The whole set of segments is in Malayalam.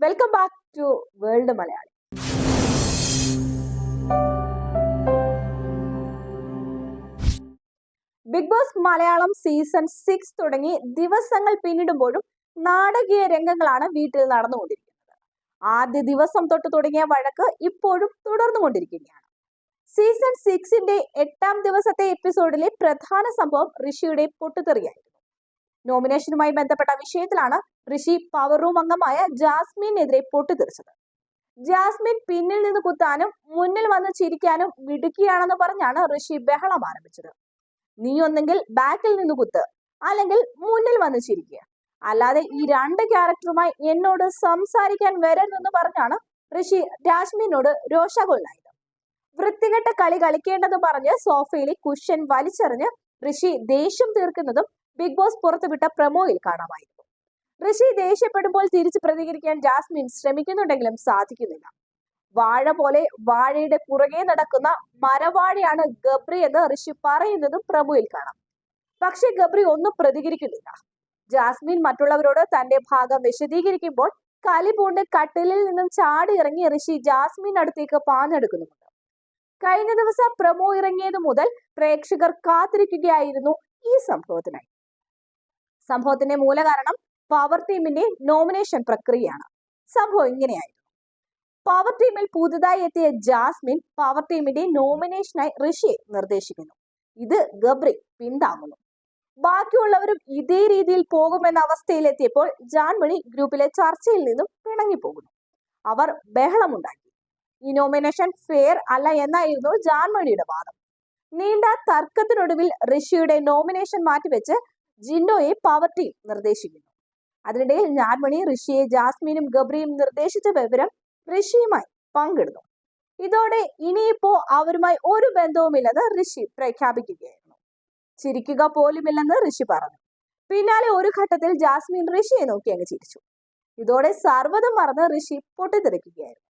Welcome back to world Malayali big boss Malayalam season six തുടങ്ങി ദിവസങ്ങൾ പിന്നിടുമ്പോഴും നാടകീയ രംഗങ്ങളാണ് വീട്ടിൽ നടന്നുകൊണ്ടിരിക്കുന്നത്. ആദ്യ ദിവസം തൊട്ട് തുടങ്ങിയ വഴക്ക് ഇപ്പോഴും തുടർന്നുകൊണ്ടിരിക്കുകയാണ്. സീസൺ സിക്സിന്റെ എട്ടാം ദിവസത്തെ എപ്പിസോഡിലെ പ്രധാന സംഭവം ഋഷിയുടെ പൊട്ടുതെറിയായിരുന്നു നോമിനേഷനുമായി ബന്ധപ്പെട്ട വിഷയത്തിലാണ് ഋഷി പവർ റൂം അംഗമായ ജാസ്മിനെതിരെ പൊട്ടിത്തെറിച്ചത് ജാസ്മിൻ പിന്നിൽ നിന്ന് കുത്താനും മുന്നിൽ വന്ന് ചിരിക്കാനും മിടുക്കിയാണെന്ന് പറഞ്ഞാണ് ഋഷി ബഹളം ആരംഭിച്ചത്. നീ ഒന്നെങ്കിൽ ബാക്കിൽ നിന്ന് കുത്ത് അല്ലെങ്കിൽ മുന്നിൽ വന്ന് ചിരിക്കുക അല്ലാതെ ഈ രണ്ട് ക്യാരക്ടറുമായി എന്നോട് സംസാരിക്കാൻ വരരുതെന്ന് പറഞ്ഞാണ് ഋഷി ജാസ്മിനോട് രോഷാകുലനായത് വൃത്തികെട്ട കളി കളിക്കേണ്ടെന്ന് പറഞ്ഞ് സോഫയിലെ കുഷ്യൻ വലിച്ചെറിഞ്ഞ് ഋഷി ദേഷ്യം തീർക്കുന്നതും ബിഗ് ബോസ് പുറത്തുവിട്ട പ്രമോയിൽ കാണാമായിരുന്നു. ഋഷി ദേഷ്യപ്പെടുമ്പോൾ തിരിച്ച് പ്രതികരിക്കാൻ ജാസ്മിൻ ശ്രമിക്കുന്നുണ്ടെങ്കിലും സാധിക്കുന്നില്ല. വാഴ പോലെ വാഴയുടെ പുറകെ നടക്കുന്ന മരവാഴയാണ് ഗബ്രി എന്ന് ഋഷി പറയുന്നതും പ്രമോയിൽ കാണാം. പക്ഷെ ഗബ്രി ഒന്നും പ്രതികരിക്കുന്നില്ല. ജാസ്മിൻ മറ്റുള്ളവരോട് തന്റെ ഭാഗം വിശദീകരിക്കുമ്പോൾ കലി പൂണ്ട് കട്ടിലിൽ നിന്നും ചാടി ഇറങ്ങി ഋഷി ജാസ്മിൻ അടുത്തേക്ക് പാഞ്ഞെടുക്കുന്നുമുണ്ട്. കഴിഞ്ഞ ദിവസം പ്രമോ ഇറങ്ങിയത് മുതൽ പ്രേക്ഷകർ കാത്തിരിക്കുകയായിരുന്നു ഈ സംഭവത്തിനായി. സംഭവത്തിന്റെ മൂലകാരണം പവർ ടീമിന്റെ നോമിനേഷൻ പ്രക്രിയയാണ്. സംഭവം ഇങ്ങനെയായിരുന്നു. പവർ ടീമിൽ പുതുതായി എത്തിയ ജാസ്മിൻ പവർ ടീമിന്റെ നോമിനേഷനായി ഋഷിയെ നിർദ്ദേശിക്കുന്നു. ഇത് ഗബ്രി പിന്താങ്ങുന്നു. ബാക്കിയുള്ളവരും ഇതേ രീതിയിൽ പോകുമെന്ന അവസ്ഥയിലെത്തിയപ്പോൾ ജാൻമണി ഗ്രൂപ്പിലെ ചർച്ചയിൽ നിന്നും പിണങ്ങിപ്പോകുന്നു. അവർ ബഹളമുണ്ടാക്കി. ഈ നോമിനേഷൻ ഫെയർ അല്ല എന്നായിരുന്നു ജാൻമണിയുടെ വാദം. നീണ്ട തർക്കത്തിനൊടുവിൽ ഋഷിയുടെ നോമിനേഷൻ മാറ്റിവെച്ച് ജിൻഡോയെ പവർ ടീം നിർദ്ദേശിക്കുന്നു. അതിനിടയിൽ ഞാൻമണി ഋഷിയെ ജാസ്മിനും ഗബ്രിയും നിർദ്ദേശിച്ച വിവരം ഋഷിയുമായി പങ്കിടുന്നു. ഇതോടെ ഇനിയിപ്പോ അവരുമായി ഒരു ബന്ധവുമില്ലെന്ന് ഋഷി പ്രഖ്യാപിക്കുകയായിരുന്നു. ചിരിക്കുക പോലുമില്ലെന്ന് ഋഷി പറഞ്ഞു. പിന്നാലെ ഒരു ഘട്ടത്തിൽ ജാസ്മിൻ ഋഷിയെ നോക്കി അങ്ങ് ചിരിച്ചു. ഇതോടെ സർവതും മറന്ന് ഋഷി പൊട്ടിത്തെറിക്കുകയായിരുന്നു.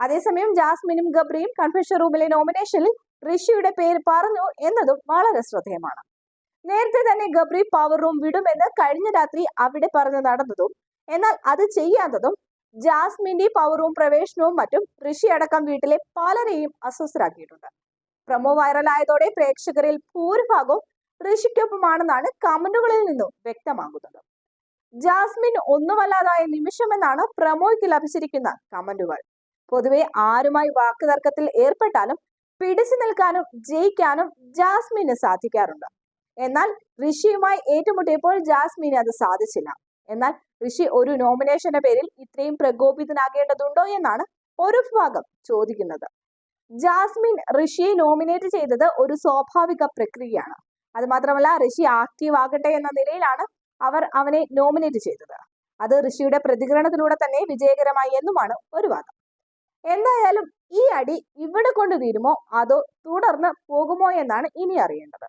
അതേസമയം ജാസ്മിനും ഗബ്രിയും കൺഫെഷൻ റൂമിലെ നോമിനേഷനിൽ ഋഷിയുടെ പേര് പറഞ്ഞു എന്നതും വളരെ ശ്രദ്ധേയമാണ്. നേരത്തെ തന്നെ ഗബ്രി പവർ റൂം വിടുമെന്ന് കഴിഞ്ഞ രാത്രി അവിടെ പറഞ്ഞു നടന്നതും എന്നാൽ അത് ചെയ്യാത്തതും ജാസ്മിന്റെ പവർ റൂം പ്രവേശനവും മറ്റും ഋഷി അടക്കം വീട്ടിലെ പലരെയും അസ്വസ്ഥരാക്കിയിട്ടുണ്ട്. പ്രമോ വൈറലായതോടെ പ്രേക്ഷകരിൽ ഭൂരിഭാഗവും ഋഷിക്കൊപ്പമാണെന്നാണ് കമന്റുകളിൽ നിന്നും വ്യക്തമാകുന്നത്. ജാസ്മിൻ ഒന്നുമല്ലാതായ നിമിഷമെന്നാണ് പ്രമോയ്ക്ക് ലഭിച്ചിരിക്കുന്ന കമന്റുകൾ. പൊതുവെ ആരുമായി വാക്കുതർക്കത്തിൽ ഏർപ്പെട്ടാലും പിടിച്ചു നിൽക്കാനും ജയിക്കാനും ജാസ്മിന് സാധിക്കാറുണ്ട്. എന്നാൽ ഋഷിയുമായി ഏറ്റുമുട്ടിയപ്പോൾ ജാസ്മിന് അത് സാധിച്ചില്ല. എന്നാൽ ഋഷി ഒരു നോമിനേഷന്റെ പേരിൽ ഇത്രയും പ്രകോപിതനാകേണ്ടതുണ്ടോ എന്നാണ് ഒരു വിഭാഗം ചോദിക്കുന്നത്. ജാസ്മിൻ ഋഷിയെ നോമിനേറ്റ് ചെയ്തത് ഒരു സ്വാഭാവിക പ്രക്രിയയാണ്. അത് മാത്രമല്ല ഋഷി ആക്റ്റീവ് ആകട്ടെ എന്ന നിലയിലാണ് അവർ അവനെ നോമിനേറ്റ് ചെയ്തത്. അത് ഋഷിയുടെ പ്രതികരണത്തിലൂടെ തന്നെ വിജയകരമായി എന്നുമാണ് ഒരു വാദം. എന്തായാലും ഈ അടി ഇവിടെ കൊണ്ട് തീരുമോ അതോ തുടർന്ന് പോകുമോ എന്നാണ് ഇനി അറിയേണ്ടത്.